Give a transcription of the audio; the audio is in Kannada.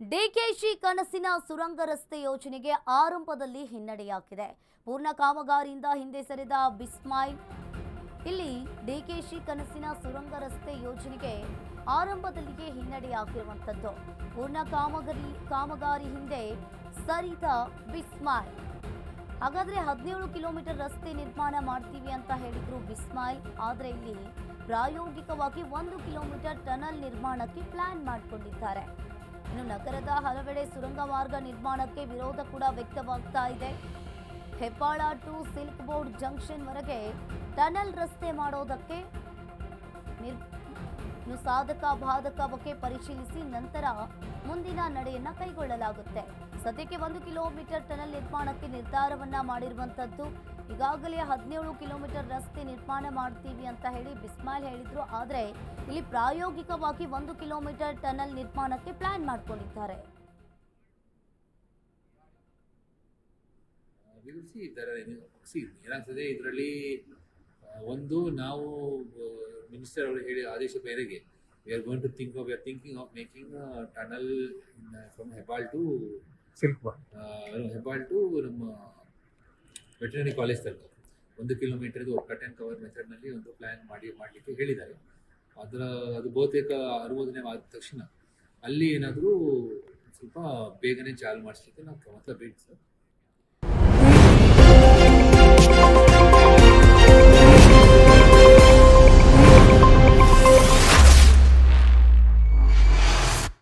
ಡಿಕೆಶಿ ಕನಸಿನ ಸುರಂಗ ರಸ್ತೆ ಯೋಜನೆಗೆ ಆರಂಭದಲ್ಲಿ ಹಿನ್ನಡೆಯಾಗಿದೆ. ಪೂರ್ಣ ಕಾಮಗಾರಿಯಿಂದ ಹಿಂದೆ ಸರಿದ ಬಿಸ್ಮೈಲ್ ಇಲ್ಲಿ ಡಿಕೆಶಿ ಕನಸಿನ ಸುರಂಗ ರಸ್ತೆ ಯೋಜನೆಗೆ ಆರಂಭದಲ್ಲಿಯೇ ಹಿನ್ನಡೆಯಾಗಿರುವಂಥದ್ದು. ಪೂರ್ಣ ಕಾಮಗಾರಿ ಕಾಮಗಾರಿ ಹಿಂದೆ ಸರಿದ ಬಿಸ್ಮೈಲ್ ಹಾಗಾದ್ರೆ ಹದಿನೇಳು ಕಿಲೋಮೀಟರ್ ರಸ್ತೆ ನಿರ್ಮಾಣ ಮಾಡ್ತೀವಿ ಅಂತ ಹೇಳಿದ್ರು ಬಿಸ್ಮೈಲ್ ಆದ್ರೆ ಇಲ್ಲಿ ಪ್ರಾಯೋಗಿಕವಾಗಿ ಒಂದು ಕಿಲೋಮೀಟರ್ ಟನಲ್ ನಿರ್ಮಾಣಕ್ಕೆ ಪ್ಲಾನ್ ಮಾಡಿಕೊಂಡಿದ್ದಾರೆ. ಇನ್ನು ನಗರದ ಹಲವೆಡೆ ಸುರಂಗ ಮಾರ್ಗ ನಿರ್ಮಾಣಕ್ಕೆ ವಿರೋಧ ಕೂಡ ವ್ಯಕ್ತವಾಗ್ತಾ ಇದೆ. Hebbal to silk board junction ವರೆಗೆ ಟನಲ್ ರಸ್ತೆ ಮಾಡೋದಕ್ಕೆ ಇನ್ನು ಸಾಧಕ ಬಗ್ಗೆ ಪರಿಶೀಲಿಸಿ ನಂತರ ಮುಂದಿನ ನಡೆಯನ್ನ ಕೈಗೊಳ್ಳಲಾಗುತ್ತೆ. ಸದ್ಯಕ್ಕೆ ಒಂದು ಕಿಲೋಮೀಟರ್ ಟನಲ್ ನಿರ್ಮಾಣಕ್ಕೆ ನಿರ್ಧಾರವನ್ನ ಮಾಡಿರುವಂತದ್ದು, ಈಗಾಗಲೇ ಹದಿನೇಳು ಕಿಲೋಮೀಟರ್ ರಸ್ತೆ ನಿರ್ಮಾಣ ಮಾಡ್ತೀವಿ ಅಂತ ಹೇಳಿ ಬಿಸ್ಮಾಲ್ ಹೇಳಿದ್ರು. ಆದ್ರೆ ಇಲ್ಲಿ ಪ್ರಾಯೋಗಿಕವಾಗಿ ಒಂದು ಕಿಲೋಮೀಟರ್ ಟನಲ್ ನಿರ್ಮಾಣಕ್ಕೆ ಪ್ಲಾನ್ ಮಾಡ್ಕೊಂಡಿದ್ದಾರೆ. ಇದರಲ್ಲಿ ಒಂದು ನಾವು ಮಿನಿಸ್ಟರ್ ಅವರು ಹೇಳಿ ಆದೇಶ ಮೇರೆಗೆ we are going to think we are thinking of making tunnel from Hebbal to silk Hebbal Hebbal to ನಮ್ಮ ವೆಟರ್ನರಿ ಕಾಲೇಜ್ ತನಕ. ಒಂದು ಕಿಲೋಮೀಟರ್ದು ಕಟ್ ಆ್ಯಂಡ್ ಕವರ್ ಮೆಥಡ್ನಲ್ಲಿ ಒಂದು ಪ್ಲ್ಯಾನ್ ಮಾಡಿ ಮಾಡಲಿಕ್ಕೆ ಹೇಳಿದ್ದಾರೆ. ಅದರ ಅದು ಬಹುತೇಕ ಅನುಮೋದನೆ ಆದ ತಕ್ಷಣ ಅಲ್ಲಿ ಏನಾದರೂ ಸ್ವಲ್ಪ ಬೇಗನೆ ಚಾಲು ಮಾಡಿಸ್ಲಿಕ್ಕೆ ನಾವು ಕ್ರಮ ಬೇಡಿ ಸರ್.